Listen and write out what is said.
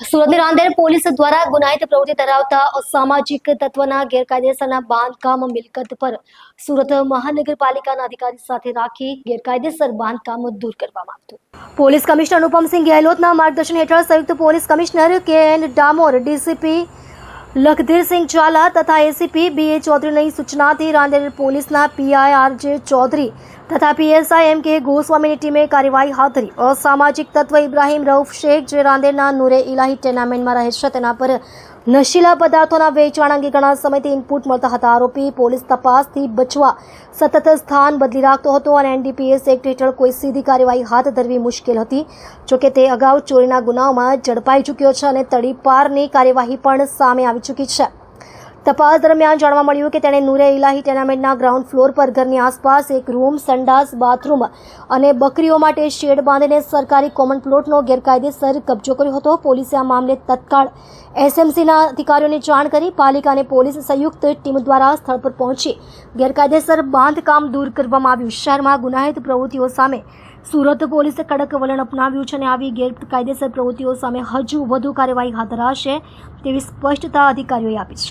સુરતની રાંદેર પોલીસ દ્વારા ગુનાહિત પ્રવૃત્તિ ધરાવતા અસામાજિક તત્વના ગેરકાયદેસરના બાંધકામ મિલકત પર સુરત મહાનગરપાલિકાના અધિકારી સાથે રાખી ગેરકાયદેસર બાંધકામ દૂર કરવામાં આવ્યું પોલીસ કમિશનર અનુપમસિંહ ગેહલોતના માર્ગદર્શન હેઠળ સંયુક્ત police commissioner K N Damor, DCP Lakhdhirsinh Zala તથા એસીપી બી એ ચૌધરીની સૂચનાથી રાંદેર પોલીસના પીઆઈ આરજે ચૌધરી તથા પીએસઆઈ એમ કે ગોસ્વામીની ટીમે કાર્યવાહી હાથ ધરી. અસામાજિક તત્વ ઇબ્રાહિમ રઉફ શેખ જે રાંદેરના નૂરે ઇલાહી ટેનામેન્ટમાં રહે છે, તેના પર નશીલા પદાર્થોના વેચાણ અંગે ઘણા સમયથી ઇનપુટ મળતા હતા. આરોપી પોલીસ તપાસથી બચવા સતત સ્થાન બદલી રાખતો હતો અને એનડીપીએસ એક્ટ હેઠળ કોઈ સીધી કાર્યવાહી હાથ ધરવી મુશ્કેલ હતી. જોકે તે અગાઉ ચોરીના ગુનાઓમાં ઝડપાઈ ચૂક્યો છે અને તડીપારની કાર્યવાહી પણ સામે આવી ચૂકી છે. તપાસ દરમિયાન જાણવા મળ્યું કે તેણે નૂરે ઇલાહી ટેનામેન્ટના ગ્રાઉન્ડ ફ્લોર પર ઘરની આસપાસ એક રૂમ, સંડાસ, બાથરૂમ અને બકરીઓ માટે શેડ બાંધીને સરકારી કોમન પ્લોટનો ગેરકાયદેસર કબજો કર્યો હતો. પોલીસે આ મામલે તત્કાળ એસએમસીના અધિકારીઓને જાણ કરી પાલિકા અને પોલીસ સંયુક્ત ટીમ દ્વારા સ્થળ પર પહોંચી ગેરકાયદેસર બાંધકામ દૂર કરવામાં આવ્યું. શહેરમાં ગુનાહિત પ્રવૃત્તિઓ સામે સુરત પોલીસે કડક વલણ અપનાવ્યું છે અને આવી ગેરકાયદેસર પ્રવૃત્તિઓ સામે હજુ વધુ કાર્યવાહી હાથ ધરાશે તેવી સ્પષ્ટતા અધિકારીઓએ આપી છે.